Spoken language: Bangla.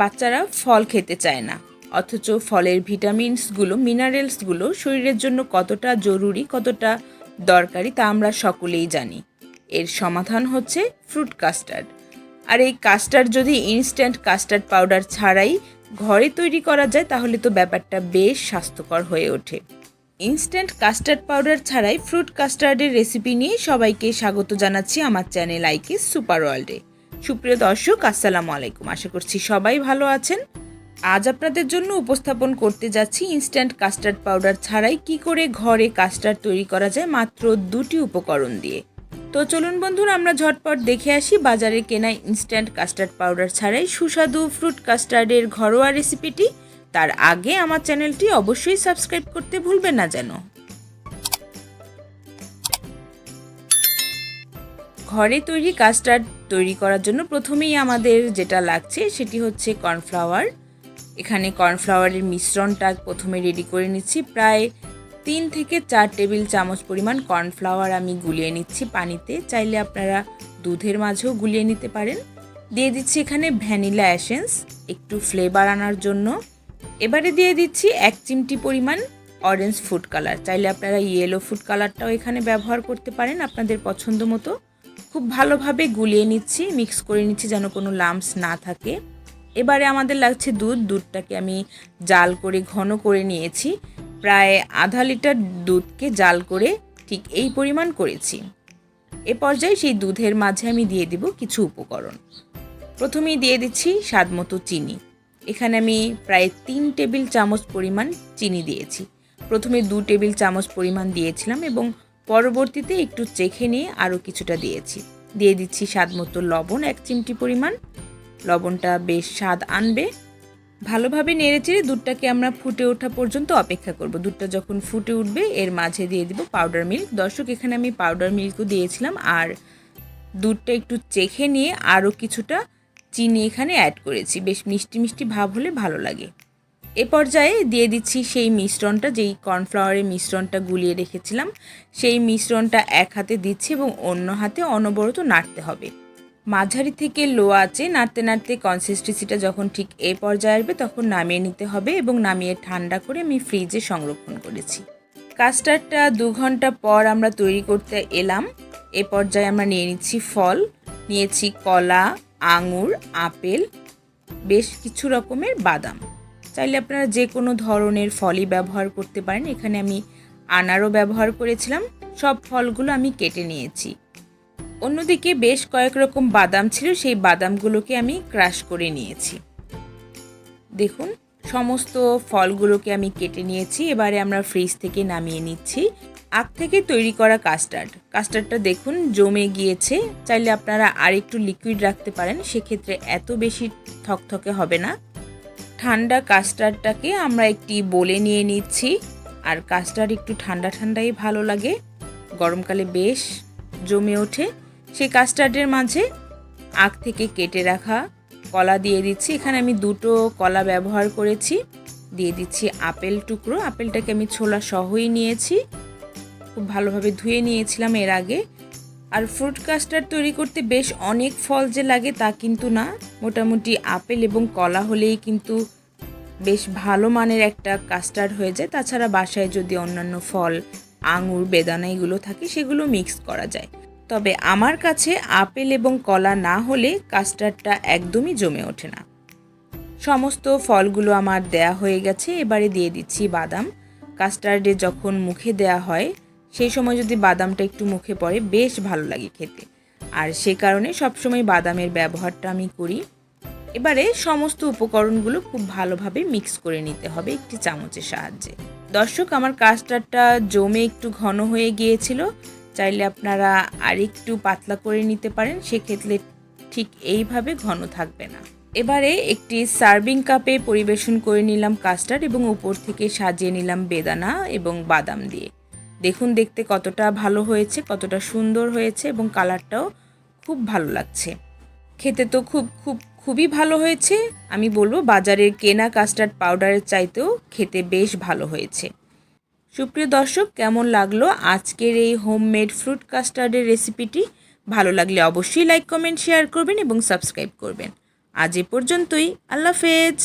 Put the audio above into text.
বাচ্চারা ফল খেতে চায় না। অথচ ফলের ভিটামিনসগুলো মিনারেলসগুলো শরীরের জন্য কতটা জরুরি, কতটা দরকারি তা আমরা সকলেই জানি। এর সমাধান হচ্ছে ফ্রুট কাস্টার্ড আর এই কাস্টার্ড যদি ইনস্ট্যান্ট কাস্টার্ড পাউডার ছাড়াই ঘরে তৈরি করা যায়, তাহলে তো ব্যাপারটা বেশ স্বাস্থ্যকর হয়ে ওঠে। ইনস্ট্যান্ট কাস্টার্ড পাউডার ছাড়াই ফ্রুট কাস্টার্ডের রেসিপি নিয়ে সবাইকে স্বাগত জানাচ্ছি আমার চ্যানেল আইকে সুপার ওয়ার্ল্ডে সুপ্রিয় দর্শক, আসসালামু আলাইকুম। আশা করছি সবাই ভালো আছেন। আজ আপনাদের জন্য উপস্থাপন করতে যাচ্ছি ইনস্ট্যান্ট কাস্টার্ড পাউডার ছাড়াই কি করে ঘরে কাস্টার্ড তৈরি করা যায় মাত্র দুটি উপকরণ দিয়ে। তো চলুন বন্ধুরা, আমরা ঝটপট দেখে আসি বাজারে কেনা ইনস্ট্যান্ট কাস্টার্ড পাউডার ছাড়াই সুস্বাদু ফ্রুট কাস্টার্ডের ঘরোয়া রেসিপিটি। তার আগে আমার চ্যানেলটি অবশ্যই সাবস্ক্রাইব করতে ভুলবেন না যেন। ঘরে তৈরি কাস্টার্ড তৈরি করার জন্য প্রথমেই আমাদের যেটা লাগছে সেটি হচ্ছে কর্নফ্লাওয়ার। এখানে কর্নফ্লাওয়ারের মিশ্রণটা প্রথমে রেডি করে নিচ্ছি। প্রায় তিন থেকে চার টেবিল চামচ পরিমাণ কর্নফ্লাওয়ার আমি গুলিয়ে নিচ্ছি পানিতে। চাইলে আপনারা দুধের মাঝেও গুলিয়ে নিতে পারেন। দিয়ে দিচ্ছি এখানে ভ্যানিলা অ্যাসেন্স একটু ফ্লেভার আনার জন্য। এবারে দিয়ে দিচ্ছি এক চিমটি পরিমাণ অরেঞ্জ ফুড কালার চাইলে আপনারা ইয়েলো ফুড কালারটাও এখানে ব্যবহার করতে পারেন আপনাদের পছন্দ মতো। খুব ভালোভাবে গুলিয়ে নিচ্ছি মিক্স করে নিচ্ছি যেন কোনো লাম্পস না থাকে। এবারে আমাদের লাগছে দুধ, দুধটাকে আমি জাল করে ঘন করে নিয়েছি। প্রায় আধা লিটার দুধকে জাল করে ঠিক এই পরিমাণ করেছি। এ পর্যায়ে সেই দুধের মাঝে আমি দিয়ে দিব কিছু উপকরণ। প্রথমেই দিয়ে দিচ্ছি স্বাদ মতো চিনি। এখানে আমি প্রায় তিন টেবিল চামচ পরিমাণ চিনি দিয়েছি। প্রথমে দু টেবিল চামচ পরিমাণ দিয়েছিলাম এবং পরবর্তীতে একটু চেখে নিয়ে আরও কিছুটা দিয়েছি। দিয়ে দিচ্ছি স্বাদ মতো লবণ, এক চিমটি পরিমাণ। লবণটা বেশ স্বাদ আনবে। ভালোভাবে নেড়েচেড়ে দুধটাকে আমরা ফুটে ওঠা পর্যন্ত অপেক্ষা করব। দুধটা যখন ফুটে উঠবে, এর মাঝে দিয়ে দিব পাউডার মিল্ক দর্শক, এখানে আমি পাউডার মিল্কও দিয়েছিলাম আর দুধটা একটু চেখে নিয়ে আরও কিছুটা চিনি এখানে অ্যাড করেছি। বেশ মিষ্টি মিষ্টি ভাব হলে ভালো লাগে। এ পর্যায়ে দিয়ে দিচ্ছি সেই মিশ্রণটা, যেই কর্নফ্লাওয়ারের মিশ্রণটা গুলিয়ে রেখেছিলাম, সেই মিশ্রণটা এক হাতে দিচ্ছি এবং অন্য হাতে অনবরত নাড়তে হবে। মাঝারি থেকে লো আছে নাড়তে নাড়তে কনসিস্টেন্সিটা যখন ঠিক এ পর্যায়ে আসবে, তখন নামিয়ে নিতে হবে এবং নামিয়ে ঠান্ডা করে আমি ফ্রিজে সংরক্ষণ করেছি। কাস্টার্ডটা দু ঘণ্টা পর আমরা তৈরি করতে এলাম। এ পর্যায়ে আমরা নিয়ে নিচ্ছি ফল, নিয়েছি কলা, আঙুর, আপেল, বেশ কিছু রকমের বাদাম। চাইলে আপনারা যে কোনো ধরনের ফলই ব্যবহার করতে পারেন। এখানে আমি আনারও ব্যবহার করেছিলাম। সব ফলগুলো আমি কেটে নিয়েছি। অন্যদিকে বেশ কয়েক রকম বাদাম ছিল, সেই বাদামগুলোকে আমি ক্রাশ করে নিয়েছি। দেখুন, সমস্ত ফলগুলোকে আমি কেটে নিয়েছি। এবারে আমরা ফ্রিজ থেকে নামিয়ে নিচ্ছি। আগ থেকে তৈরি করা কাস্টার্ড। কাস্টার্ডটা দেখুন, জমে গিয়েছে। চাইলে আপনারা আর একটু লিকুইড রাখতে পারেন। সেক্ষেত্রে এত বেশি থকথকে হবে না। ঠান্ডা কাস্টার্ডটাকে আমরা একটি বলে নিয়ে নিচ্ছি। আর কাস্টার্ড একটু ঠান্ডা ঠান্ডাই ভালো লাগে। গরমকালে বেশ জমে ওঠে। সেই কাস্টার্ডের মাঝে আখ থেকে কেটে রাখা কলা দিয়ে দিচ্ছি। এখানে আমি দুটো কলা ব্যবহার করেছি। দিয়ে দিচ্ছি আপেল টুকরো। আপেলটাকে আমি ছোলা সহই নিয়েছি। খুব ভালোভাবে ধুয়ে নিয়েছিলাম এর আগে। আর ফ্রুট কাস্টার্ড তৈরি করতে বেশ অনেক ফল যে লাগে তা কিন্তু না। মোটামুটি আপেল এবং কলা হলেই কিন্তু বেশ ভালো মানের একটা কাস্টার্ড হয়ে যায়। তাছাড়া বাসায় যদি অন্যান্য ফল, আঙুর, বেদানা এগুলো থাকে, সেগুলো মিক্স করা যায়। তবে আমার কাছে আপেল এবং কলা না হলে কাস্টার্ডটা একদমই জমে ওঠে না। সমস্ত ফলগুলো আমার দেয়া হয়ে গেছে। এবারে দিয়ে দিচ্ছি বাদাম। কাস্টার্ডে যখন মুখে দেয়া হয় সেই সময় যদি বাদামটা একটু মুখে পড়ে, বেশ ভালো লাগে খেতে। আর সে কারণে সবসময় বাদামের ব্যবহারটা আমি করি। এবারে সমস্ত উপকরণগুলো খুব ভালোভাবে মিক্স করে নিতে হবে একটি চামচের সাহায্যে। দর্শক, আমার কাস্টার্ডটা জমে একটু ঘন হয়ে গিয়েছিল। চাইলে আপনারা আরেকটু পাতলা করে নিতে পারেন, সেক্ষেত্রে ঠিক এইভাবে ঘন থাকবে না। এবারে একটি সার্ভিং কাপে পরিবেশন করে নিলাম কাস্টার্ড এবং উপর থেকে সাজিয়ে নিলাম বেদানা এবং বাদাম দিয়ে। দেখুন দেখতে কতটা ভালো হয়েছে, কতটা সুন্দর হয়েছে এবং কালারটাও খুব ভালো লাগছে। খেতে তো খুব খুব, খুবই ভালো হয়েছে। আমি বলব বাজারের কেনা কাস্টার্ড পাউডারের চাইতেও খেতে বেশ ভালো হয়েছে। সুপ্রিয় দর্শক, কেমন লাগল আজকের এই হোমমেড ফ্রুট কাস্টার্ডের রেসিপিটি? ভালো লাগলে অবশ্যই লাইক, কমেন্ট, শেয়ার করবেন এবং সাবস্ক্রাইব করবেন। আজ এ পর্যন্তই, আল্লাহ হাফেজ।